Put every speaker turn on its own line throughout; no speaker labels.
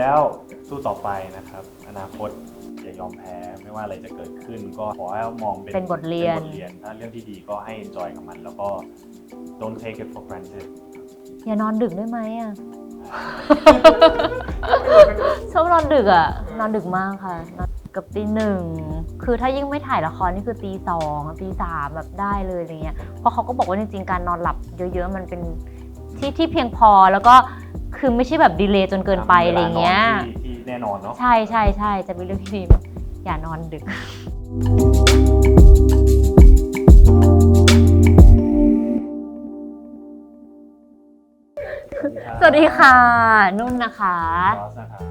แล้วสู้ต่อไปนะครับ อนาคตอย่ายอมแพ้ไม่ว่าอะไรจะเกิดขึ้น ก็ขอให้มองเป็น
เป็นบทเรียน
ป็บทเรียนถ้าเรื่องที่ดีก็ให้ enjoy กับมัน แล้วก็ don't take it for granted
อย่านอนดึกได้ไหมอะ ชอบนอนดึกอะ นอนดึกมากค่ะนอนเกับตีหนึ่ง คือถ้ายิ่งไม่ถ่ายละครนี่คือตีสองตีสามแบบได้เลยอะไรเงี้ย เพราะเขาก็บอกว่าจริงๆการนอนหลับเยอะๆ มันเป็นที่ที่เพียงพอแล้วก็ คือไม่ใช่แบบดีเลย์จนเกินไปอะไรเงี้ย
วลานอนที่ที่แน่นอนเนาะ
ใช่ใช่ใช่จะเป็นเรื่องที่ดีอย่านอนดึก สวัสดีค่ะ นุ่นนะคะ
บอสนะครับ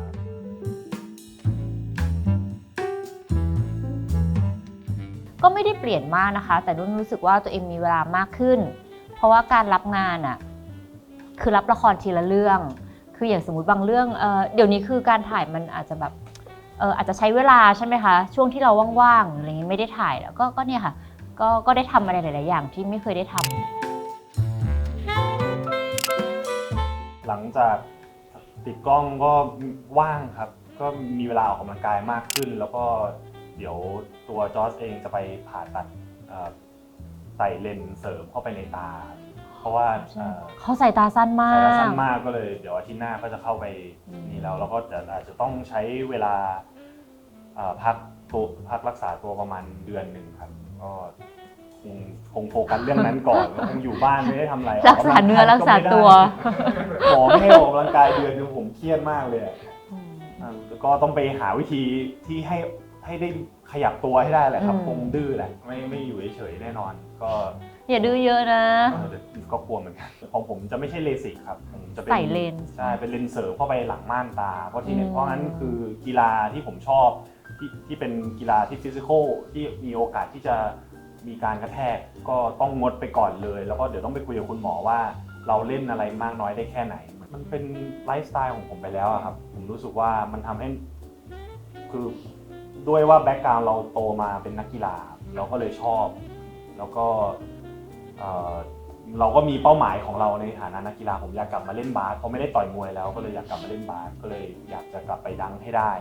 ก็ไม่ได้เปลี่ยนมากนะคะ แต่นุ่นรู้สึกว่าตัวเองมีเวลามากขึ้น เพราะว่าการรับงานอะ คือรับละครทีละเรื่อง คืออย่างสมมติบางเรื่องเอ่อเดี๋ยวนี้คือการถ่ายมันอาจจะแบบเอออาจจะใช้เวลาใช่ไหมคะ ช่วงที่เราว่างๆอะไรเงี้ยไม่ได้ถ่ายแล้วก็ก็เนี่ยค่ะก็ก็ได้ทำอะไรหลาย ๆ อย่างที่ไม่เคยได้ทำ
หลังจากติดกล้องก็ว่างครับ ก็มีเวลาออกกำลังกายมากขึ้น แล้วก็เดี๋ยวตัวจอร์จเองจะไปผ่าตัดเอ่อใส่เลนส์เสริมเข้าไปในตา เพราะว่าเอ่อ
เขาใส่ตาสั้นมา
สายตาสั้
ก
นมากก็เลย เดี๋ยวอาทิตย์หน้าก็จะเข้าไป
อืม
นี่แล้วแล้วก็จะอาจจะต้องใช้เวลาเอ่อพักตัวพักรักษาตัวประมาณเดือนหนึ่งครับก็คงคงโฟกัสเรื่องนั้นก่อนแล้วคงอยู่บ้านไม่ได้ทำอะไร
รักษาเนื้อรักษาตัว
หมอไม่ให้ออกกำลังกายเดือนนึงผมเครียดมากเลยอะอะแล้วก็ต้องไปหาวิธีที่ให้ให้ได้ขยับตัวให้ได้แหละครับ
อืม
คงดื้อแหละ ไม่ไม่อยู่เฉยๆแน่นอน ก็
อย่าดื้อเยอะนะ
เออแต่ก็กลัวเหมือนกันของผมจะไม่ใช่เลสิกครับผมจะเป็น
ใส่เลนส์
ใช่เป็นเลนส์เสริมเข้าไปหลังม่านตา เพราะที่เนี่ย
อืม
เพราะงั้นคือกีฬาที่ผมชอบที่ที่เป็นกีฬาที่ฟิสิกอลที่มีโอกาสที่จะมีการกระแทกก็ต้องงดไปก่อนเลย แล้วก็เดี๋ยวต้องไปคุยกับคุณหมอว่า เราเล่นอะไรมากน้อยได้แค่ไหน มันเป็นไลฟ์สไตล์ของผมไปแล้วอะครับ ผมรู้สึกว่ามันทำให้คือด้วยว่าแบ็กกราวน์เราโตมาเป็นนักกีฬา เราก็เลยชอบ แล้วก็ เอ่อเราก็มีเป้าหมายของเราในฐานะนักกีฬาผมอยากกลับมาเล่นบาสเขาไม่ได้ต่อยมวยแล้วก็เลยอยากกลับมาเล่นบาสก็เลยอยากจะกลับไปดังให้ได้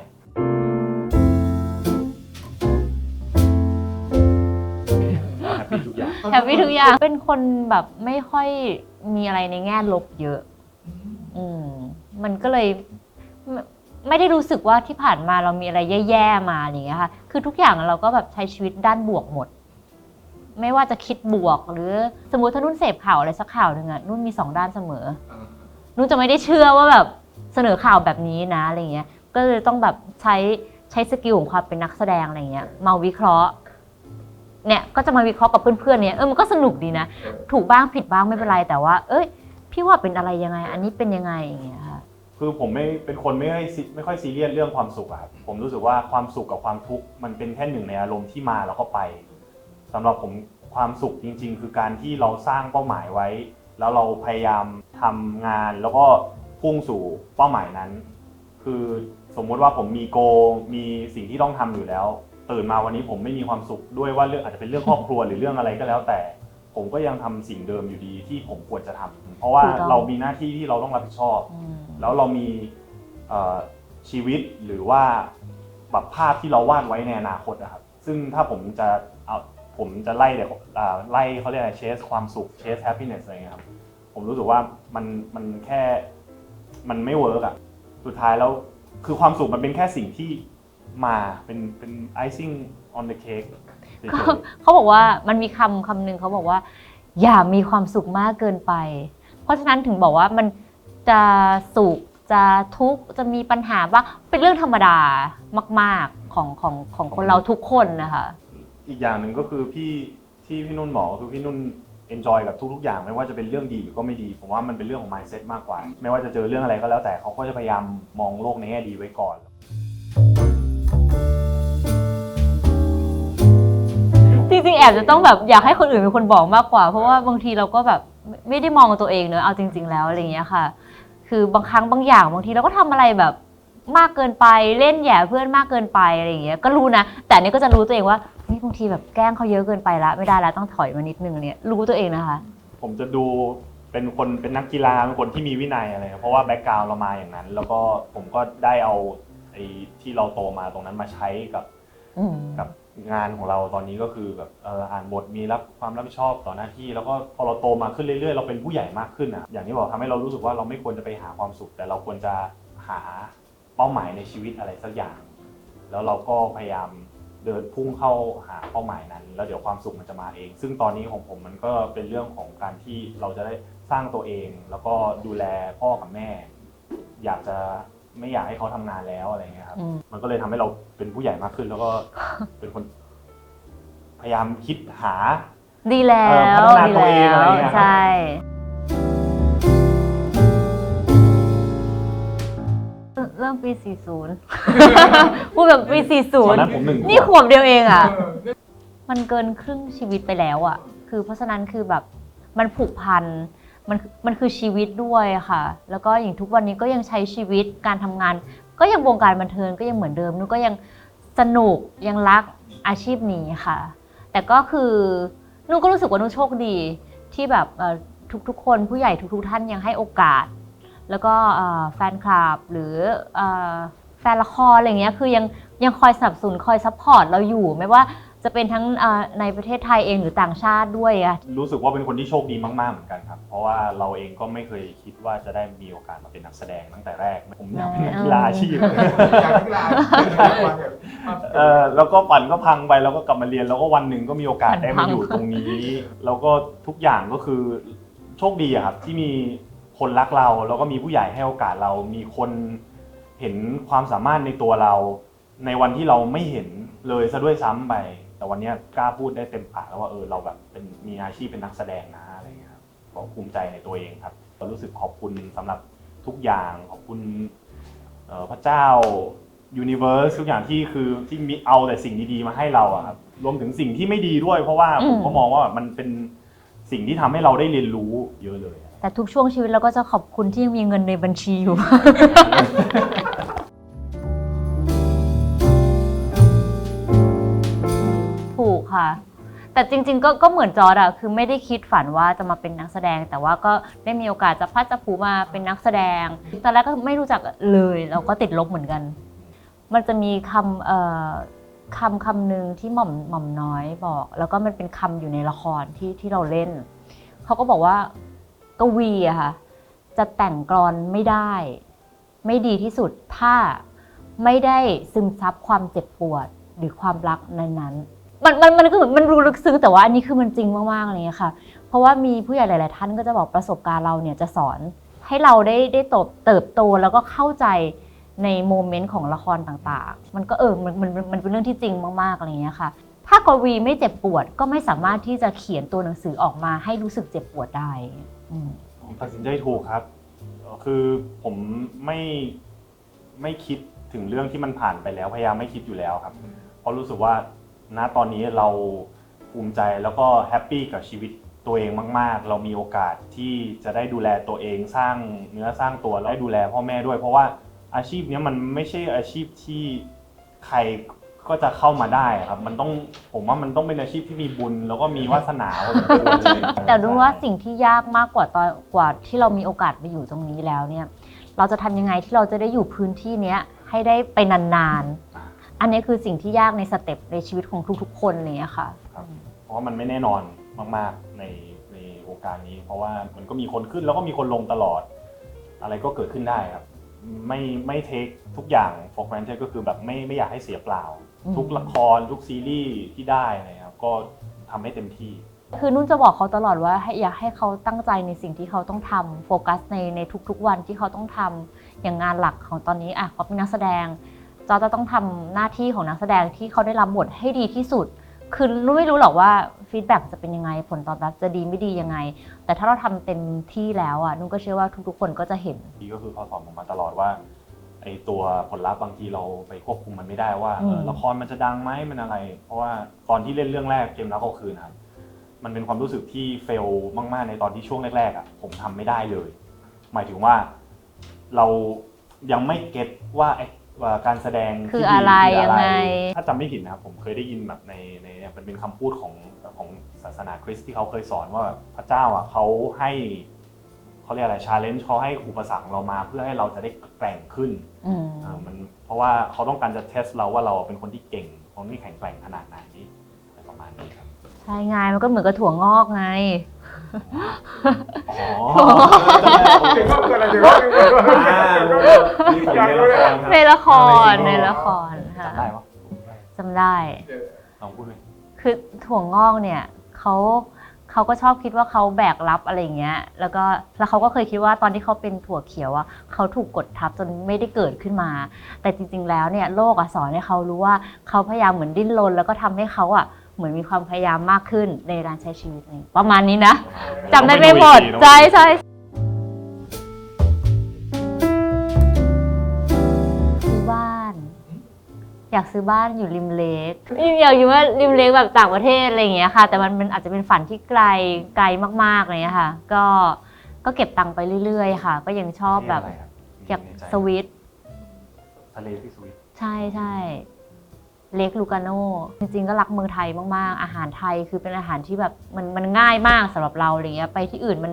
แฮปปี้ทุกอย่าง
แฮปปี้ทุกอย่างเป็นคนแบบไม่ค่อยมีอะไรในแง่ลบเยอะ อืมมันก็เลยไม่ไม่ได้รู้สึกว่าที่ผ่านมาเรามีอะไรแย่ๆมาอย่างเงี้ยค่ะ คือทุกอย่างเราก็แบบใช้ชีวิตด้านบวกหมด ไม่ว่าจะคิดบวกหรือสมมติถ้านุ่นเสพข่าวอะไรสักข่าวหนึ่งอะนุ่นมีสองด้านเสมอ นุ่นจะไม่ได้เชื่อว่าแบบเสนอข่าวแบบนี้นะอะไรเงี้ย ก็เลยต้องแบบใช้ใช้สกิลของความเป็นนักแสดงอะไรเงี้ยมาวิเคราะห์ เนี่ยก็จะมาวิเคราะห์กับเพื่อนๆเนี่ยเออมันก็สนุกดีนะ ถูกบ้างผิดบ้างไม่เป็นไรแต่ว่า เอ้ย พี่ว่าเป็นอะไรยังไง อันนี้เป็นยังไงอย่างเงี้ยค่ะ
คือผมไม่เป็นคนไม่ค่อยซีไม่ค่อยซีเรียสเรื่องความสุขอะครับผมรู้สึกว่าความสุขกับความทุกข์มันเป็นแค่หนึ่งในอารมณ์ที่มาแล้วก็ไป สำหรับผมความสุขจริง ๆ คือการที่เราสร้างเป้าหมายไว้ แล้วเราพยายามทำงานแล้วก็พุ่งสู่เป้าหมายนั้น คือสมมุติว่าผมมีโก มีสิ่งที่ต้องทำอยู่แล้ว ตื่นมาวันนี้ผมไม่มีความสุขด้วยว่าเรื่องอาจจะเป็นเรื่องครอบครัวหรือเรื่องอะไรก็แล้วแต่ ผมก็ยังทำสิ่งเดิมอยู่ดีที่ผมควรจะทำเพราะว่า
ถูกต้อง
เรามีหน้าที่ที่เราต้องรับผิดชอบ
อืม
แล้วเรามีเอ่อชีวิตหรือว่าแบบภาพที่เราวาดไว้ในอนาคตนะครับ ซึ่งถ้าผมจะเอา ผมจะไล่แต่อ่าไล่เขาเรียกอะไรเชสความสุขเชสแฮปปี้เนสอะไรเงี้ยครับผมรู้สึกว่ามันมันแค่มันไม่เวิร์กอะสุดท้ายแล้วคือความสุขมันเป็นแค่สิ่งที่มาเป็นเป็น icing on the cake เฉย
เขาเขาบอกว่ามันมีคำคำหนึ่งเขาบอกว่า อย่ามีความสุขมากเกินไป เพราะฉะนั้นถึงบอกว่ามันจะสุขจะทุกข์จะมีปัญหาบ้างเป็นเรื่องธรรมดามาก ๆของของของคนเราทุกคนนะคะ
อีกอย่างหนึ่งก็คือพี่ที่พี่นุ่นบอกก็คือพี่นุ่น enjoy กับทุกๆอย่างไม่ว่าจะเป็นเรื่องดีหรือก็ไม่ดีผมว่ามันเป็นเรื่องของ mindset มากกว่า ไม่ว่าจะเจอเรื่องอะไรก็แล้วแต่เขาก็จะพยายามมองโลกในแง่ดีไว้ก่อน
จริงๆแอบจะต้องแบบอยากให้คนอื่นเป็นคนบอกมากกว่า เพราะว่าบางทีเราก็แบบไม่ได้มองตัวเองเนอะเอาจริง ๆ แล้วอะไรอย่างเงี้ยค่ะ คือบางครั้งบางอย่างบางทีเราก็ทำอะไรแบบมากเกินไปเล่นแย่เพื่อนมากเกินไปอะไรอย่างเงี้ยก็รู้นะ แต่นนี้ก็จะรู้ตัวเองว่า บางทีแบบแกล้งเขาเยอะเกินไปละไม่ได้แล้วต้องถอยมานิดนึงเนี่ยรู้ตัวเองนะคะ
ผมจะดูเป็นคนเป็นนักกีฬาเป็นคนที่มีวินัยอะไรครับเพราะว่าแบ็กกราวเรามาอย่างนั้น แล้วก็ผมก็ได้เอาไอ้ที่เราโตมาตรงนั้นมาใช้กับ
อืม
กับงานของเราตอนนี้ก็คือแบบเอออ่านบทมีรับความรับผิดชอบต่อหน้าที่ แล้วก็พอเราโตมาขึ้นเรื่อยๆ เราเป็นผู้ใหญ่มากขึ้นอะอย่างที่บอกทำให้เรารู้สึกว่าเราไม่ควรจะไปหาความสุข แต่เราควรจะหาเป้าหมายในชีวิตอะไรสักอย่าง แล้วเราก็พยายาม เดินพุ่งเข้าหาเป้าหมายนั้น แล้วเดี๋ยวความสุขมันจะมาเอง ซึ่งตอนนี้ของผมมันก็เป็นเรื่องของการที่เราจะได้สร้างตัวเอง แล้วก็ดูแลพ่อกับแม่ อยากจะไม่อยากให้เขาทำงานแล้วอะไรเงี้ยครับ
อืม
มันก็เลยทำให้เราเป็นผู้ใหญ่มากขึ้น แล้วก็เป็นคน พยายามคิดหา
ดีแล้
เออ
ว
พัฒนา
ดี
ตัวเอง
แล้
อะไร
ว
เงี้ยครับ
ใช่ ริ่มปี 40 พูดแบบปี
ตอนนั้นผมหนึ่ง
40 นี่ข
ขวบ
วบเดียวเองอะ มันเกินครึ่งชีวิตไปแล้วอะ คือเพราะฉะนั้นคือแบบมันผูกพัน มันมันคือชีวิตด้วยอะค่ะ แล้วก็อย่างทุกวันนี้ก็ยังใช้ชีวิตการทำงาน ก็ยังวงการบันเทิงก็ยังเหมือนเดิมนุกก็ยังสนุกยังรักอาชีพนี้ค่ะ แต่ก็คือนุกก็รู้สึกว่านุกโชคดีที่แบบเอ่อทุกๆ คนผู้ใหญ่ทุก ๆ ท่านยังให้โอกาส แล้วก็เอ่อแฟนคลับหรือเอ่อแฟนละครอะไรเงี้ยคือยังยังคอยสนับสนุนคอยซัพพอร์ตเราอยู่ ไม่ว่าจะเป็นทั้งเอ่อในประเทศไทยเองหรือต่างชาติด้วยอะ
รู้สึกว่าเป็นคนที่โชคดีมากๆเหมือนกันครับ เพราะว่าเราเองก็ไม่เคยคิดว่าจะได้มีโอกาสมาเป็นนักแสดงตั้งแต่แรก ผมอยากเป็นนักกีฬาอาชีพ
อยากกีฬาความแบบ
เออแล้วก็ปั่นก็พังไปแล้วก็กลับมาเรียน แล้วก็วันหนึ่งก็มีโอกาสได้มาอยู่ตรงนี้ แล้วก็ทุกอย่างก็คือโชคดีอะครับที่มี คนรักเราแล้วก็มีผู้ใหญ่ให้โอกาสเรา มีคนเห็นความสามารถในตัวเรา ในวันที่เราไม่เห็นเลยซะด้วยซ้ำไป แต่วันเนี้ยกล้าพูดได้เต็มปากแล้วว่าเออเราแบบเป็นมีอาชีพเป็นนักแสดงนะอะไรเงี้ยครับก็ภูมิใจในตัวเองครับก็รู้สึกขอบคุณสำหรับทุกอย่างขอบคุณเอ่อพระเจ้ายูนิเว r ร์สทุกอย่างที่คือที่มีเอาแต่สิ่งดีๆมาให้เราอะครับรวมถึงสิ่งที่ไม่ดีด้วย เพราะว่า
อืม
ผมก็มองว่ามันเป็นสิ่งที่ทำให้เราได้เรียนรู้เยอะเลย
แต่ทุกช่วงชีวิตเราก็จะขอบคุณที่ยังมีเงินในบัญชีอยู่ ถูกค่ะ แต่จริง ๆ ก็ก็เหมือนจอร์ดอะคือไม่ได้คิดฝันว่าจะมาเป็นนักแสดง แต่ว่าก็ได้มีโอกาสจะพัดจะผูมาเป็นนักแสดง ตอนแรกก็ไม่รู้จักเลยเราก็ติดลบเหมือนกัน มันจะมีคำเอ่อคำคำหนึ่งที่หม่อมหม่อมน้อยบอก แล้วก็มันเป็นคำอยู่ในละครที่ที่เราเล่น เขาก็บอกว่า กวีอะค่ะจะแต่งกลอนไม่ได้ ไม่ดีที่สุดถ้าไม่ได้ซึมซับความเจ็บปวดหรือความรักนั้นๆ มันมันมันก็เหมือนมันรู้ลึกซึ้งแต่ว่าอันนี้คือมันจริงมากๆอะไรเงี้ยค่ะ เพราะว่ามีผู้ใหญ่หลาย ๆ ท่านก็จะบอกประสบการณ์เราเนี่ยจะสอนให้เราได้ได้โตเติบโตแล้วก็เข้าใจในโมเมนต์ของละครต่างๆ มันก็เออมันมันมันมันเป็นเรื่องที่จริงมากๆอะไรเงี้ยค่ะ ถ้ากวีไม่เจ็บปวดก็ไม่สามารถที่จะเขียนตัวหนังสือออกมาให้รู้สึกเจ็บปวดได้อืม
ผมตัดสินใจถูกครับ คือผมไม่ไม่คิดถึงเรื่องที่มันผ่านไปแล้วพยายามไม่คิดอยู่แล้วครับ เพราะรู้สึกว่าณตอนนี้เราภูมิใจแล้วก็แฮปปี้กับชีวิตตัวเองมาก ๆ เรามีโอกาสที่จะได้ดูแลตัวเองสร้างเนื้อสร้างตัวแล้วได้ดูแลพ่อแม่ด้วย เพราะว่าอาชีพนี้มันไม่ใช่อาชีพที่ใคร ก็จะเข้ามาได้ครับ มันต้องผมว่ามันต้องเป็นอาชีพที่มีบุญ แล้วก็มีวาสนาพอสมควรเลย
แต่รู้ว่าสิ่งที่ยากมากกว่าตอนกว่าที่เรามีโอกาสไปอยู่ตรงนี้แล้วเนี่ย เราจะทำยังไงที่เราจะได้อยู่พื้นที่เนี้ยให้ได้ไปนานๆ อันนี้คือสิ่งที่ยากในสเต็ปในชีวิตของทุกๆ คนอะไรเลยค่ะ
ครับ เพราะว่ามันไม่แน่นอนมากๆในในวงการนี้ เพราะว่ามันก็มีคนขึ้นแล้วก็มีคนลงตลอด อะไรก็เกิดขึ้นได้ครับ ไม่ไม่เทคทุกอย่าง for granted ก็คือแบบไม่ไม่อยากให้เสียเปล่า
อืม
ทุกละครทุกซีรีส์ที่ได้นะครับก็ทำให้เต็มที่
คือนุ่นจะบอกเขาตลอดว่าให้อยากให้เขาตั้งใจในสิ่งที่เขาต้องทำโฟกัสในในทุกๆวันที่เขาต้องทำอย่างงานหลักของตอนนี้อะเขาเป็นนักแสดงจอจะต้องทำหน้าที่ของนักแสดงที่เขาได้รับบทให้ดีที่สุด คือนุ่นไม่รู้หรอกว่าฟีดแบ็กจะเป็นยังไงผลตอบรับจะดีไม่ดียังไง แต่ถ้าเราทำเต็มที่แล้วอะนุ่นก็เชื่อว่าทุกๆคนก็จะเห็น
ดีก็คือเขาสอนผมมาตลอดว่าไอ ตัวผลลัพธ์บางทีเราไปควบคุมมันไม่ได้ว่า
อืม
เออละครมันจะดังไหมมันอะไร เพราะว่าตอนที่เล่นเรื่องแรกเกมรักเอาคืนนะครับมันเป็นความรู้สึกที่เฟลมาก ๆ ในตอนที่ช่วงแรกๆอะผมทำไม่ได้เลย หมายถึงว่าเรายังไม่เก็ตว่าไอ้ว่าการแสดงที่
คือ
ดี
อะไร
คื
ยังไง
ถ้าจำไม่ผิดนะครับผมเคยได้ยินแบบในในมันเป็นคำพูดของของศาสนาคริสต์ที่เขาเคยสอนว่าพระเจ้าอะเขาให้ เขาเรียกอะไรชาเลนจ์เขาให้อุปสรรคเรามาเพื่อให้เราจะได้แกร่งขึ้น
อืม
อ่ามันเพราะว่าเขาต้องการจะเทสเราว่าเราเป็นคนที่เก่งคนที่แข็งแกร่งขนาดไหนอะไรประมาณนี้ครับ
ใช่ไงมันก็เหมือนกับถั่วงอกไง
อ๋อ
ถึงก็คืออะไรถึงก็คือ
อ่านี่ผมในละครครับ
ในละครในละครค่ะ
จำได้ปะ
จำได้
ลองพูดเลย
คือถั่วงอกเนี่ยเขา เขาก็ชอบคิดว่าเขาแบกรับอะไรอย่างเงี้ย แล้วก็แล้วเขาก็เคยคิดว่าตอนที่เขาเป็นถั่วเขียวอะเขาถูกกดทับจนไม่ได้เกิดขึ้นมา แต่จริง ๆ แล้วเนี่ยโลกอะสอนให้เขารู้ว่าเขาพยายามเหมือนดิ้นรนแล้วก็ทำให้เขาอะเหมือนมีความพยายามมากขึ้นในการใช้ชีวิตนี้ประมาณนี้นะจำได้ไม่หมดใช่ใช่ อยากซื้อบ้านอยู่ริมเลกอยากอยู่ว่าริมเลกแบบต่างประเทศอะไรอย่างเงี้ยค่ะ แต่มันมันอาจจะเป็นฝันที่ไกลไกลมากๆอะไรเลยค่ะ ก็ก็เก็บตังค์ไปเรื่อยๆ ค่ะ ก็ยังชอบแบบ
นี่ะไรครั
อยาก
มีในใจ
สวิต
ทะเลที่สวิต
ใช่ใช่เล็กลูกาโน่จริงๆก็รักเมืองไทยมากๆ อาหารไทยคือเป็นอาหารที่แบบมันมันง่ายมากสำหรับเราอะไรเงี้ยไปที่อื่นมัน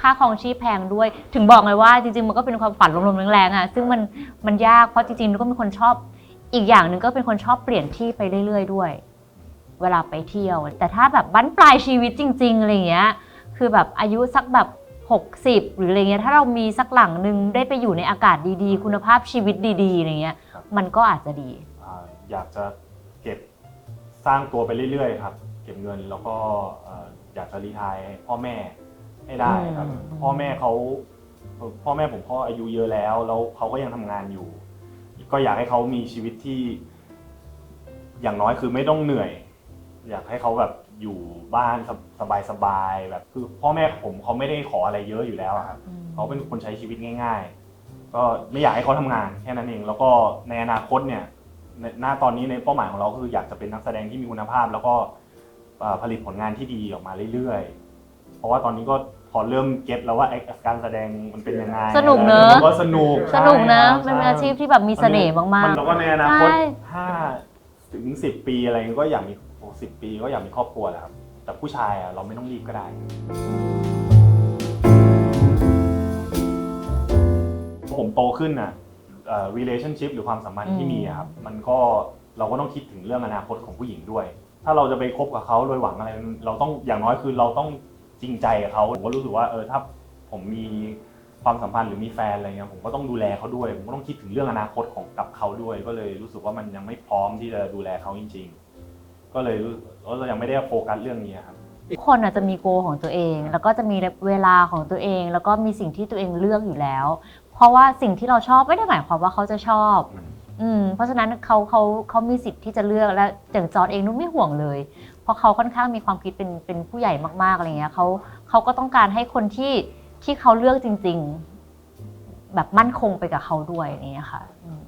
ค่าครองชีพแพงด้วย ถึงบอกเลยว่าจริงๆ มันก็เป็นความฝันลมๆแรงๆอะซึ่งมันมันยากเพราะจริงๆก็เป็นคนชอบ อีกอย่างหนึ่งก็เป็นคนชอบเปลี่ยนที่ไปเรื่อย ๆ ด้วย เวลาไปเที่ยว แต่ถ้าแบบบั้นปลายชีวิตจริง ๆอะไรเงี้ยคือแบบอายุสักแบบ 60 หรืออะไรเงี้ยถ้าเรามีสักหลังหนึ่งได้ไปอยู่ในอากาศดีๆ คุณภาพชีวิตดีๆอะไรเงี้ยมันก็อาจจะดี
อ่าอยากจะเก็บสร้างตัวไปเรื่อยๆครับ เก็บเงินแล้วก็เอ่ออยากจะรีไทายพ่อแม่ให้ได้ครับ
อืม
พ่อแม่เขาเอ่อพ่อแม่ผมก็อายุเยอะแล้ว แล้วเขาก็ยังทำงานอยู่ ก็อยากให้เขามีชีวิตที่ อย่างน้อยคือไม่ต้องเหนื่อย อยากให้เขาแบบอยู่บ้านสบายๆแบบคือพ่อแม่ผมเขาไม่ได้ขออะไรเยอะอยู่แล้วอะครับเขาเป็นคนใช้ชีวิตง่าย ๆ ก็ไม่อยากให้เขาทำงานแค่นั้นเอง แล้วก็ในอนาคตเนี่ยในหน้าตอนนี้ในเป้าหมายของเราคืออยากจะเป็นนักแสดงที่มีคุณภาพ แล้วก็เอ่อผลิตผลงานที่ดีออกมาเรื่อยๆ เพราะว่าตอนนี้ก็พ อเริ่มเก็ตแล้วว่าไอ้การแสดงมันเป็นยังไง
สนุกเนอะ
มัก็สนุก
สนุกนะ
ใช่
มันเป็น
ครับ
อาชีพที่แบบมีเสน่ห์มาก
นแล้วก็ในอนาคต
ใช่
ห้าถึงสิบปีอะไรก็อยากมีสิบปีก็อยากมีครอบครัวแหละครับแต่ผู้ชายอะเราไม่ต้องรีบก็ได้พอผมโตขึ้นน่ะเอ่อ relationship หรือความสัมพันธ์ที่มีอะครับ มันก็เราก็ต้องคิดถึงเรื่องอนาคตของผู้หญิงด้วย ถ้าเราจะไปคบกับเขาโดยหวังอะไร เราต้องอย่างน้อยคือเราต้อง จริงใจกับเขาผมก็รู้สึกว่าเออถ้าผมมีความสัมพันธ์หรือมีแฟนอะไรเงี้ยผมก็ต้องดูแลเขาด้วย ผมก็ต้องคิดถึงเรื่องอนาคตของกับเขาด้วย ก็เลยรู้สึกว่ามันยังไม่พร้อมที่จะดูแลเขาจริง ๆ ก็เลยรู้ก็เลยยังไม่ได้โฟกัสเรื่องนี้ครับ
ๆทุกคนอาจจะมีโกของตัวเอง แล้วก็จะมีเวลาของตัวเอง แล้วก็มีสิ่งที่ตัวเองเลือกอยู่แล้ว เพราะว่าสิ่งที่เราชอบไม่ได้หมายความว่าเขาจะชอบ
อืม
อืมเพราะฉะนั้นเขาเขาเขามีสิทธิ์ที่จะเลือกและอย่างจอร์ดเองนุ้ไม่ห่วงเลย เพราะเขาค่อนข้างมีความคิดเป็นเป็นผู้ใหญ่มากๆอะไรเงี้ยเขาเขาก็ต้องการให้คนที่ที่เขาเลือกจริง ๆ แบบมั่นคงไปกับเขาด้วยอย่างเงี้ยค่ะอืม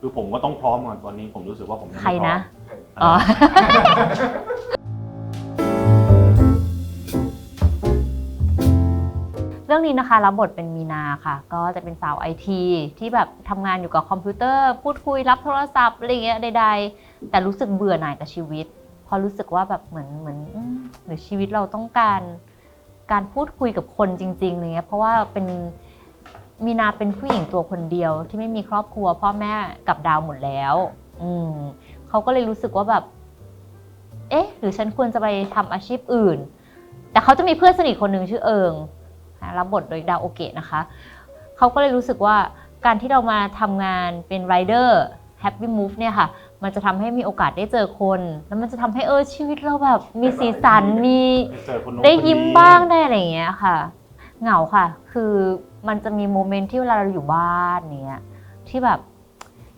คือผมก็ต้องพร้อมก่อนตอนนี้ผมรู้สึกว่าผมยัง
ใคร
ไม่พร้อ
นะ
ม
อ๋อเรื่องนี้นะคะรับบทเป็นมีนาค่ะ ก็จะเป็นสาวไอทีที่แบบทำงานอยู่กับคอมพิวเตอร์ พูดคุยรับโทรศัพท์อะไรเงี้ยใดๆ แต่รู้สึกเบื่อหน่ายกับชีวิต พอรู้สึกว่าแบบเหมือนเหมือนหรือชีวิตเราต้องการการพูดคุยกับคนจริงๆอะไรเงี้ยเพราะว่าเป็นมีนาเป็นผู้หญิงตัวคนเดียวที่ไม่มีครอบครัว พ่อแม่กับดาวหมดแล้ว อืมเขาก็เลยรู้สึกว่าแบบ เอ๊ะ หรือฉันควรจะไปทำอาชีพอื่น แต่เขาจะมีเพื่อนสนิทคนหนึ่งชื่อเอิงรับบทโดยดาวโอเกะนะคะเขาก็เลยรู้สึกว่าการที่เรามาทำงานเป็นไรเดอร์ Happy Move เนี่ยค่ะ มันจะทำให้มีโอกาสได้เจอคน แล้วมันจะทำให้เออชีวิตเราแบบ มีสีสันมี
ได้เจอคนโน้น
ได้
คนนี้
ยิ้มบ้างได้อะไรอย่างเงี้ยค่ะ เหงาค่ะ คือมันจะมีโมเมนต์ที่เวลาเราอยู่บ้านเนี้ยที่แบบ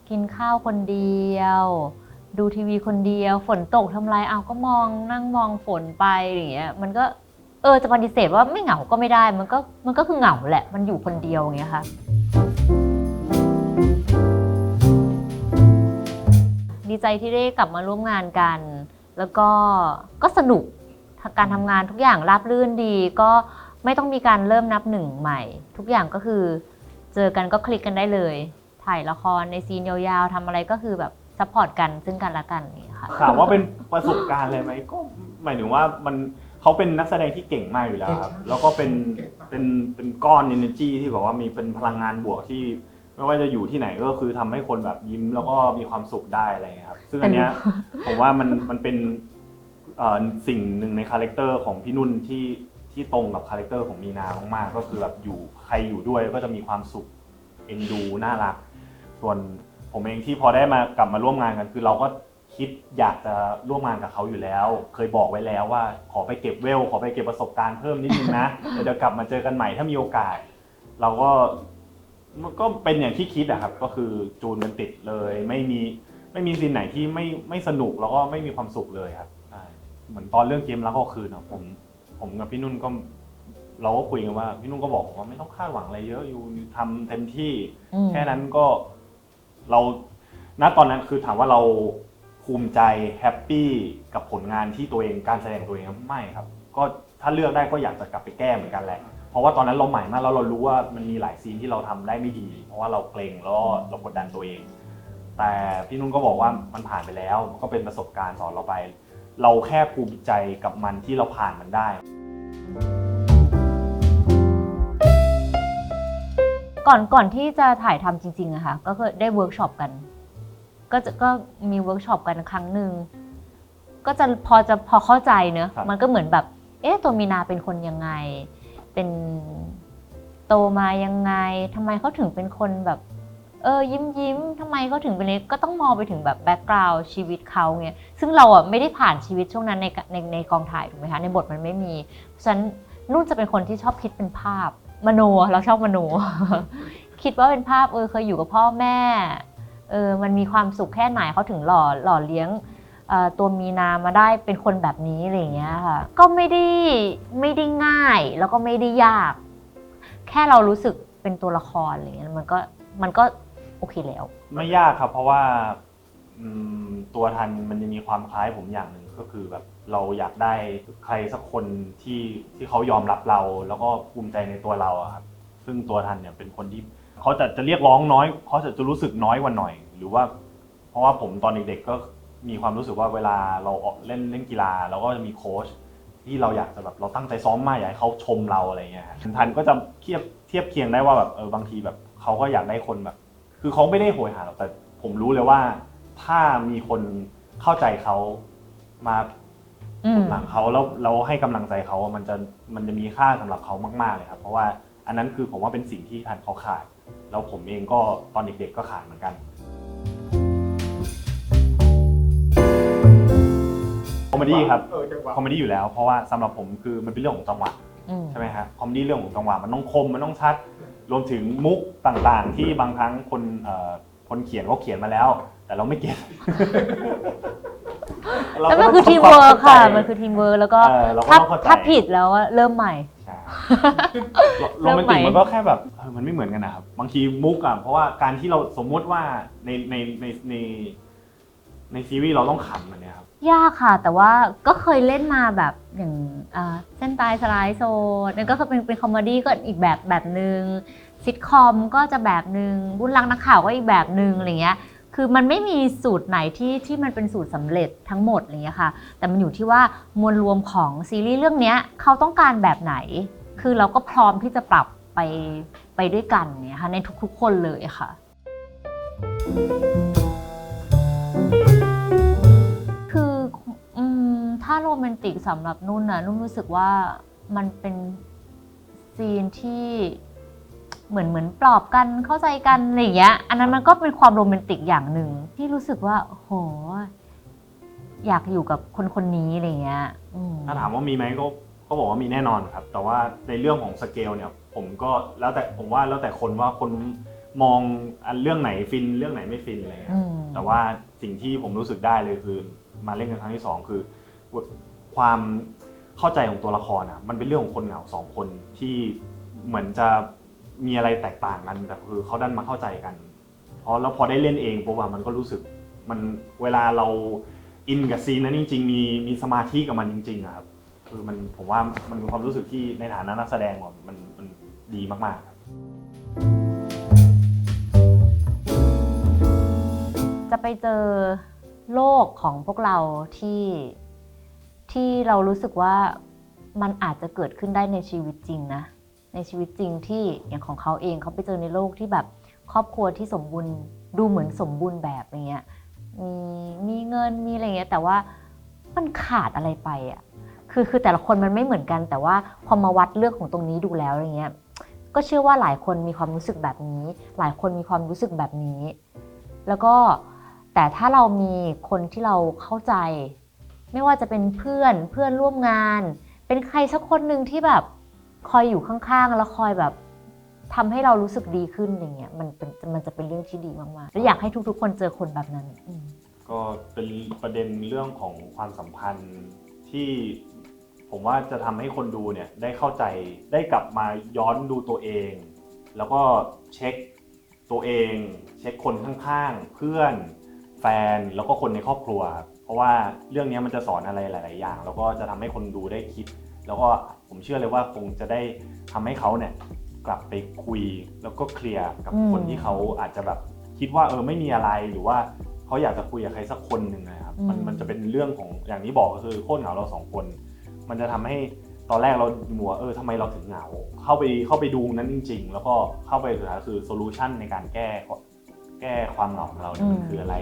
กินข้าวคนเดียว ดูทีวีคนเดียว ฝนตกทำไรเอาก็มองนั่งมองฝนไปอย่างเงี้ยมันก็เออจะปฏิเสธว่าไม่เหงาก็ไม่ได้ มันก็มันก็คือเหงาแหละ มันอยู่คนเดียวอย่างเงี้ยค่ะ ดีใจที่ได้กลับมาร่วมงานกัน แล้วก็ก็สนุกการทำงานทุกอย่างราบรื่นดี ก็ไม่ต้องมีการเริ่มนับหนึ่งใหม่ ทุกอย่างก็คือ เจอกันก็คลิกกันได้เลย ถ่ายละครในซีนยาวๆทำอะไรก็คือแบบซัพพอร์ตกันซึ่งกันและกันนี่ค่ะ
ถามว่าเป็นประสบการณ์เลยไหมก็หมายถึงว่ามันเขาเป็นนักแสดงที่เก่งมากอยู่แล้วครับ แล้วก็เป็นเป็นเป็นก้อน energy ที่แบบว่ามีเป็นพลังงานบวกที่ ไม่ว่าจะอยู่ที่ไหนก็คือทำให้คนแบบยิ้มแล้วก็มีความสุขได้อะไรอย่างเงี้ยครับ ซึ่งอันเนี้ยผมว่ามันมันเป็นเอ่อสิ่งหนึ่งในคาแรคเตอร์ของพี่นุ่นที่ที่ตรงกับคาแรคเตอร์ของมีนามากๆก็คือแบบอยู่ใครอยู่ด้วยก็จะมีความสุขเอ็นดูน่ารัก ส่วนผมเองที่พอได้มากลับมาร่วมงานกันคือเราก็คิดอยากจะร่วมงานกับเขาอยู่แล้ว เคยบอกไว้แล้วว่า ขอไปเก็บเวล ขอไปเก็บประสบการณ์เพิ่มนิดนึงนะเดี๋ยวจะกลับมาเจอกันใหม่ถ้ามีโอกาส เราก็ มันก็เป็นอย่างที่คิดอะครับ ก็คือจูนกันติดเลย ไม่มีไม่มีซีนไหนที่ไม่ไม่สนุกแล้วก็ไม่มีความสุขเลยครับใช่เหมือนตอนเรื่องเกมรักก็คืนอะผมผมกับพี่นุ่นก็ เราก็คุยกันว่า พี่นุ่นก็บอกผมว่าไม่ต้องคาดหวังอะไรเยอะอยู่ทำเต็มที่
อืม
แค่นั้นก็เราณตอนนั้นคือถามว่าเราภูมิใจแฮปปี้กับผลงานที่ตัวเองการแสดงตัวเองไม่ครับ ก็ถ้าเลือกได้ก็อยากจะกลับไปแก้เหมือนกันแหละ เพราะว่าตอนนั้นเราใหม่มากแล้วเรารู้ว่ามันมีหลายซีนที่เราทำได้ไม่ดี เพราะว่าเราเกรงแล้วก็เรากดดันตัวเอง แต่พี่นุ่นก็บอกว่ามันผ่านไปแล้วมันก็เป็นประสบการณ์สอนเราไป เราแค่ภูมิใจกับมันที่เราผ่านมันได้
ก่อนก่อนที่จะถ่ายทำจริงๆอะค่ะก็คือได้เวิร์กช็อปกัน ก็จะก็มีเวิร์กช็อปกันครั้งหนึ่งก็จะพอจะพอเข้าใจเนอะ
ครับ
มันก็เหมือนแบบเอ๊ะตัวมีนาเป็นคนยังไง เป็นโตมายังไงทำไมเขาถึงเป็นคนแบบ เออยิ้มยิ้มทำไมเขาถึงเป็นนี้ก็ต้องมองไปถึงแบบแบ็กกราวด์ชีวิตเขาไงซึ่งเราอะไม่ได้ผ่านชีวิตช่วงนั้นในในในกองถ่ายถูกไหมคะในบทมันไม่มีเพราะฉะนั้นนุ่นจะเป็นคนที่ชอบคิดเป็นภาพมโนเราชอบมโน คิดว่าเป็นภาพเออเคยอยู่กับพ่อแม่เออมันมีความสุขแค่ไหนเขาถึงหล่อหล่อเลี้ยง ตัวมีนามาได้เป็นคนแบบนี้อะไรอย่างเงี้ยค่ะ ก็ไม่ได้ไม่ได้ง่ายแล้วก็ไม่ได้ยาก แค่เรารู้สึกเป็นตัวละครอะไรเงี้ยมันก็มันก็โอเคแล้ว
ไม่ยากครับ เพราะว่าตัวทันมันจะมีความคล้ายผมอย่างหนึ่งก็คือแบบเราอยากได้ใครสักคนที่ที่เขายอมรับเรา แล้วก็ภูมิใจในตัวเราครับซึ่งตัวทันเนี่ยเป็นคนที่เขาจะจะเรียกร้องน้อยเขาจะจะรู้สึกน้อยกว่าหน่อย หรือว่า เพราะว่าผมตอนเด็กๆก็ มีความรู้สึกว่าเวลาเราออกเล่นเล่นกีฬาเราก็จะมีโค้ชที่เราอยากจะแบบเราตั้งใจซ้อมมากอยากให้เขาชมเราอะไรเงี้ยฮะทันก็จะเทียบเทียบเคียงได้ว่าแบบเออบางทีแบบเขาก็อยากได้คนแบบ คือเขาไม่ได้โหยหาหรอกแต่ผมรู้เลยว่า ถ้ามีคนเข้าใจเขามาหลังเขาแล้วเราให้กำลังใจเขามันจะมันจะมีค่าสำหรับเขามากๆเลยครับ เพราะว่าอันนั้นคือผมว่าเป็นสิ่งที่ทันเขาขาด แล้วผมเองก็ตอนเด็กๆก็ขาดเหมือนกัน อมเมดี้ครับ
เออจังหวะ
คอมเมดี้อยู่แล้วเพราะว่าสำหรับผมคือมันเป็นเรื่องของจังหวะ
อืม
ใช่ไหมฮะคอมเมดี้เรื่องของจังหวะมันต้องคมมันต้องชัด รวมถึงมุกต่างๆ ที่บางครั้งคนเอ่อคนเขียนเขาเขียนมาแล้ว แต่เราไม่เก็ต
แล้วมันคือทีมเวิร์คค่ะ มันคือทีมเวิร์คแล้วก็
เออเราก็
ถ้า
ต้องเข้าใจ
ถ้าผิดแล้วอะเริ่มใหม่
ใช่
เริ่
โร
ม
แมน
ใหม่
ติกมันก็แค่แบบเออมันไม่เหมือนกันนะครับบางทีมุกอะเพราะว่าการที่เราสมมุติว่าในในในในในซีรีส์เราต้องขำมันเนี่ยครับ
ยากค่ะ แต่ว่าก็เคยเล่นมาแบบอย่างอ่าเส้นตายสไลด์โซนนั่นก็คือเป็นเป็นคอมเมดี้ก็อีกแบบแบบหนึ่งซิทคอมก็จะแบบหนึ่งบุญรักนักข่าวก็อีกแบบหนึ่งอะไรเงี้ยคือมันไม่มีสูตรไหนที่ที่มันเป็นสูตรสำเร็จทั้งหมดอะไรเงี้ยค่ะ แต่มันอยู่ที่ว่ามวลรวมของซีรีส์เรื่องเนี้ยเขาต้องการแบบไหน คือเราก็พร้อมที่จะปรับไปไปด้วยกันเนี่ยค่ะในทุกๆคนเลยค่ะคือ ถ้าโรแมนติกสำหรับนุ่นนะนุ่นรู้สึกว่ามันเป็นซีนที่เหมือนเหมือนปลอบกันเข้าใจกันอะไรอย่างเงี้ย อันนั้นมันก็เป็นความโรแมนติกอย่างหนึ่งที่รู้สึกว่าโหอยากอยู่กับคนคนนี้อะไรอย่างเงี้ยอืม
ถ้าถามว่ามีไหมก็ก็บอกว่ามีแน่นอนครับ แต่ว่าในเรื่องของสเกลเนี่ย ผมก็แล้วแต่ผมว่าแล้วแต่คนว่าคนมองอันเรื่องไหนฟินเรื่องไหนไม่ฟินอะไรเงี้ย
อืม
แต่ว่าสิ่งที่ผมรู้สึกได้เลยคือ มาเล่นกันครั้งที่สองคือ ความเข้าใจของตัวละครอะมันเป็นเรื่องของคนเหงาสองคนที่เหมือนจะมีอะไรแตกต่างกันแต่คือเขาดันมาเข้าใจกันเพราะแล้วพอได้เล่นเองปุ๊บอะมันก็รู้สึกมันเวลาเราอินกับซีนนั้นจริงๆมีมีสมาธิกับมันจริงๆอะครับคือมันผมว่ามันเป็นความรู้สึกที่ในฐานะนักแสดงมันมันดีมากๆครับ
จะไปเจอโลกของพวกเราที่ ที่เรารู้สึกว่ามันอาจจะเกิดขึ้นได้ในชีวิตจริงนะ ในชีวิตจริงที่อย่างของเขาเองเขาไปเจอในโลกที่แบบครอบครัวที่สมบูรณ์ดูเหมือนสมบูรณ์แบบอย่างเงี้ยมีมีเงินมีอะไรเงี้ยแต่ว่ามันขาดอะไรไปอะคือคือแต่ละคนมันไม่เหมือนกัน แต่ว่าพอมาวัดเรื่องของตรงนี้ดูแล้วอะไรเงี้ยก็เชื่อว่าหลายคนมีความรู้สึกแบบนี้ หลายคนมีความรู้สึกแบบนี้ แล้วก็แต่ถ้าเรามีคนที่เราเข้าใจ ไม่ว่าจะเป็นเพื่อนเพื่อนร่วมงาน เป็นใครสักคนหนึ่งที่แบบคอยอยู่ข้างๆ แล้วคอยแบบทำให้เรารู้สึกดีขึ้นอย่างเงี้ยมันเป็นมันจะเป็นเรื่องที่ดีมากๆและอยากให้ทุกๆ คนเจอคนแบบนั้น
ก็เป็นประเด็นเรื่องของความสัมพันธ์ที่ผมว่าจะทำให้คนดูเนี่ยได้เข้าใจได้กลับมาย้อนดูตัวเอง แล้วก็เช็คตัวเอง เช็คคนข้างๆ เพื่อน แฟนแล้วก็คนในครอบครัวครับ เพราะว่าเรื่องนี้มันจะสอนอะไรหลาย ๆ อย่าง แล้วก็จะทำให้คนดูได้คิด แล้วก็ผมเชื่อเลยว่าคงจะได้ทำให้เขาเนี่ยกลับไปคุยแล้วก็เคลียร์กับ
อืม
คนที่เขาอาจจะแบบคิดว่าเออไม่มีอะไรหรือว่าเขาอยากจะคุยกับใครสักคนหนึ่งนะครับมันมันจะเป็นเรื่องของอย่างที่บอกก็คือโคตรเหงาเราสองคน มันจะทำให้ตอนแรกเราหัวเออทำไมเราถึงเหงา เข้าไปเข้าไปดูนั้นจริง ๆ แล้วก็เข้าไปสุดท้ายคือโซลูชันในการแก้แก้ความเหงาของเราเนี่ยมันคืออะไร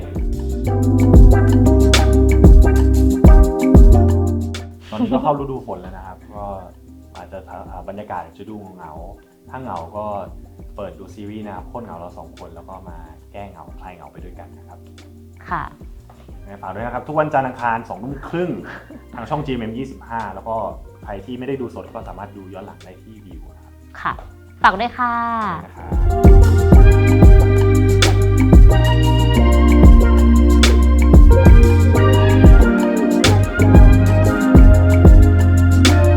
ตอนนี้ก็เข้าฤดูฝนแล้วนะครับ ก็อาจจะอ่าบรรยากาศจะดูเหงา ถ้าเหงาก็เปิดดูซีรีส์นะครับโคตรเหงาเราสองคนแล้วก็มาแก้เหงาคลายเหงาไปด้วยกันนะครับ
ค่ะ
ยังไงฝากด้วยนะครับ ทุกวันจันทร์อังคาร2ทุ่มครึ่งทางช่อง GMM 25 แล้วก็ใครที่ไม่ได้ดูสดก็สามารถดูย้อนหลังได้ที่วิวนะครับ
ค่ะฝากด้วยค่ะ
นะครับ